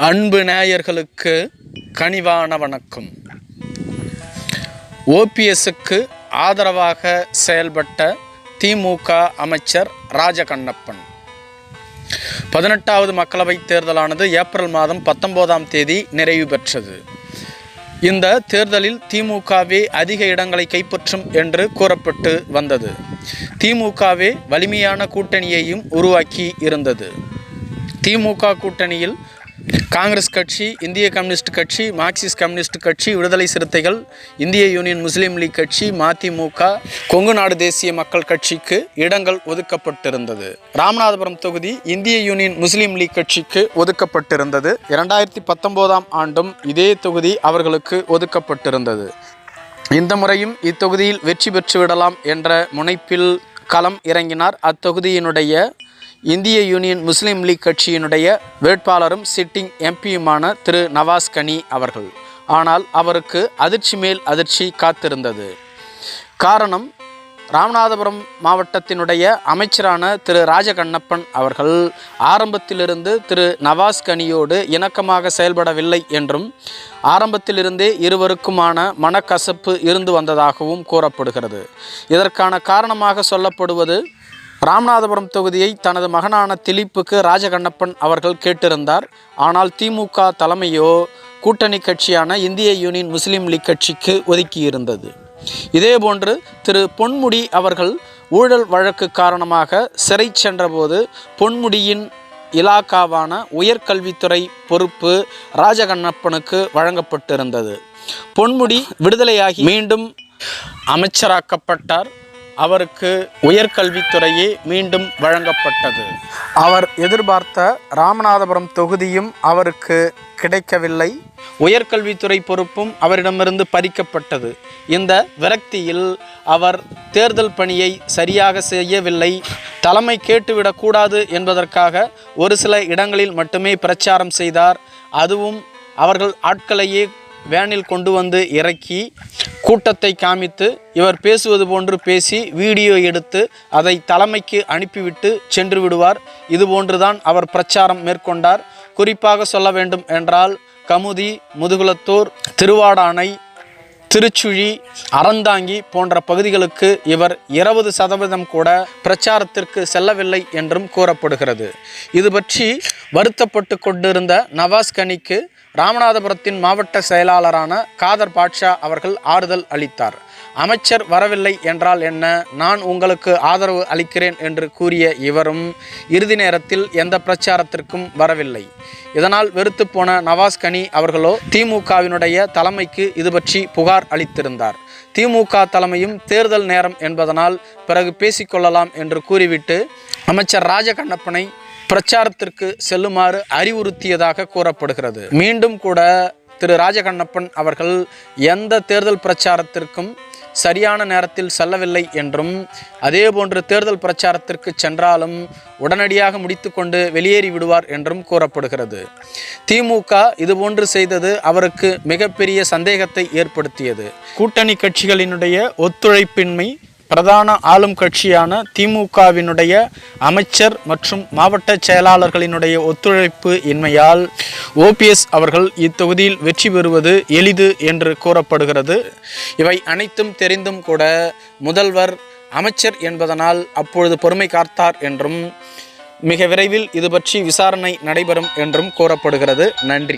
அன்பு நேயர்களுக்கு கனிவான வணக்கம். ஓபிஎஸ்க்கு ஆதரவாக செயல்பட்ட திமுக அமைச்சர் ராஜகண்ணப்பன். பதினெட்டாவது மக்களவைத் தேர்தலானது ஏப்ரல் மாதம் பத்தொன்பதாம் தேதி நிறைவு பெற்றது. இந்த தேர்தலில் திமுகவே அதிக இடங்களை கைப்பற்றும் என்று கூறப்பட்டு வந்தது. திமுகவே வலிமையான கூட்டணியையும் உருவாக்கி இருந்தது. திமுக கூட்டணியில் காங்கிரஸ் கட்சி இந்திய கம்யூனிஸ்ட் கட்சி மார்க்சிஸ்ட் கம்யூனிஸ்ட் கட்சி விடுதலை சிறுத்தைகள் இந்திய யூனியன் முஸ்லீம் லீக் கட்சி மதிமுக கொங்கு நாடு தேசிய மக்கள் கட்சிக்கு இடங்கள் ஒதுக்கப்பட்டிருந்தது. ராமநாதபுரம் தொகுதி இந்திய யூனியன் முஸ்லீம் லீக் கட்சிக்கு ஒதுக்கப்பட்டிருந்தது. இரண்டாயிரத்தி பத்தொன்பதாம் ஆண்டும் இதே தொகுதி அவர்களுக்கு ஒதுக்கப்பட்டிருந்தது. இந்த முறையும் இத்தொகுதியில் வெற்றி பெற்றுவிடலாம் என்ற முனைப்பில் களம் இறங்கினார். அத்தொகுதியினுடைய இந்திய யூனியன் முஸ்லீம் லீக் கட்சியினுடைய வேட்பாளரும் சிட்டிங் எம்பியுமான திரு நவாஸ் கனி அவர்கள். ஆனால் அவருக்கு அதிர்ச்சி மேல் அதிர்ச்சி காத்திருந்தது. காரணம் ராமநாதபுரம் மாவட்டத்தினுடைய அமைச்சரான திரு ராஜகண்ணப்பன் அவர்கள் ஆரம்பத்திலிருந்து திரு நவாஸ் கனியோடு இணக்கமாக செயல்படவில்லை என்றும் ஆரம்பத்திலிருந்தே இருவருக்குமான மனக்கசப்பு இருந்து வந்ததாகவும் கூறப்படுகிறது. இதற்கான காரணமாக சொல்லப்படுவது ராமநாதபுரம் தொகுதியை தனது மகனான திலீப்புக்கு ராஜகண்ணப்பன் அவர்கள் கேட்டிருந்தார். ஆனால் திமுக தலைமையோ கூட்டணி கட்சியான இந்திய யூனியன் முஸ்லீம் லீக் கட்சிக்கு ஒதுக்கியிருந்தது. இதேபோன்று திரு பொன்முடி அவர்கள் ஊழல் வழக்கு காரணமாக சிறை சென்றபோது பொன்முடியின் இலாக்காவான உயர்கல்வித்துறை பொறுப்பு ராஜகண்ணப்பனுக்கு வழங்கப்பட்டிருந்தது. பொன்முடி விடுதலையாகி மீண்டும் அமைச்சராக்கப்பட்டார். அவருக்கு உயர்கல்வித்துறையே மீண்டும் வழங்கப்பட்டது. அவர் எதிர்பார்த்த ராமநாதபுரம் தொகுதியும் அவருக்கு கிடைக்கவில்லை. உயர்கல்வித்துறை பொறுப்பும் அவரிடமிருந்து பறிக்கப்பட்டது. இந்த விரக்தியில் அவர் தேர்தல் பணியை சரியாக செய்யவில்லை. தலைமை கேட்டுவிடக்கூடாது என்பதற்காக ஒரு சில இடங்களில் மட்டுமே பிரச்சாரம் செய்தார். அதுவும் அவர்கள் ஆட்களையே வேனில் கொண்டு வந்து இறக்கி கூட்டத்தை காமித்து இவர் பேசுவது போன்று பேசி வீடியோ எடுத்து அதை தலைமைக்கு அனுப்பிவிட்டு சென்று விடுவார். இது போன்றுதான் அவர் பிரச்சாரம் மேற்கொண்டார். குறிப்பாக சொல்ல வேண்டும் என்றால் கமுதி முதுகுலத்தூர் திருவாடானை திருச்சுழி அறந்தாங்கி போன்ற பகுதிகளுக்கு இவர் இருபது சதவீதம் கூட பிரச்சாரத்திற்கு செல்லவில்லை என்றும் கூறப்படுகிறது. இது பற்றி வருத்தப்பட்டு கொண்டிருந்த நவாஸ் கனிக்கு ராமநாதபுரத்தின் மாவட்ட செயலாளரான காதர் பாட்ஷா அவர்கள் ஆறுதல் அளித்தார். அமைச்சர் வரவில்லை என்றால் என்ன? நான் உங்களுக்கு ஆதரவு அளிக்கிறேன் என்று கூறிய இவரும் இறுதி நேரத்தில் எந்த பிரச்சாரத்திற்கும் வரவில்லை. இதனால் வெறுத்து போன நவாஸ் கனி அவர்களோ திமுகவினுடைய தலைமைக்கு இது பற்றி புகார் அளித்திருந்தார். திமுக தலைமையும் தேர்தல் நேரம் என்பதனால் பிறகு பேசிக்கொள்ளலாம் என்று கூறிவிட்டு அமைச்சர் ராஜகண்ணப்பனை பிரச்சாரத்திற்கு செல்லுமாறு அறிவுறுத்தியதாக கூறப்படுகிறது. மீண்டும் கூட திரு ராஜகண்ணப்பன் அவர்கள் எந்த தேர்தல் பிரச்சாரத்திற்கும் சரியான நேரத்தில் செல்லவில்லை என்றும் அதேபோன்று தேர்தல் பிரச்சாரத்திற்கு சென்றாலும் உடனடியாக முடித்துக்கொண்டு வெளியேறி விடுவார் என்றும் கூறப்படுகிறது. திமுக இதுபோன்று செய்தது அவருக்கு மிகப்பெரிய சந்தேகத்தை ஏற்படுத்தியது. கூட்டணி கட்சிகளினுடைய ஒத்துழைப்பின்மை பிரதான ஆளும் கட்சியான திமுகவினுடைய அமைச்சர் மற்றும் மாவட்ட செயலாளர்களினுடைய ஒத்துழைப்பு இன்மையால் ஓபிஎஸ் அவர்கள் இத்தொகுதியில் வெற்றி பெறுவது எளிது என்று கூறப்படுகிறது. இவை அனைத்தும் தெரிந்தும் கூட முதல்வர் அமைச்சர் என்பதனால் அப்பொழுது பொறுமை காத்தார் என்றும் மிக விரைவில் இது பற்றி விசாரணை நடைபெறும் என்றும் கூறப்படுகிறது. நன்றி.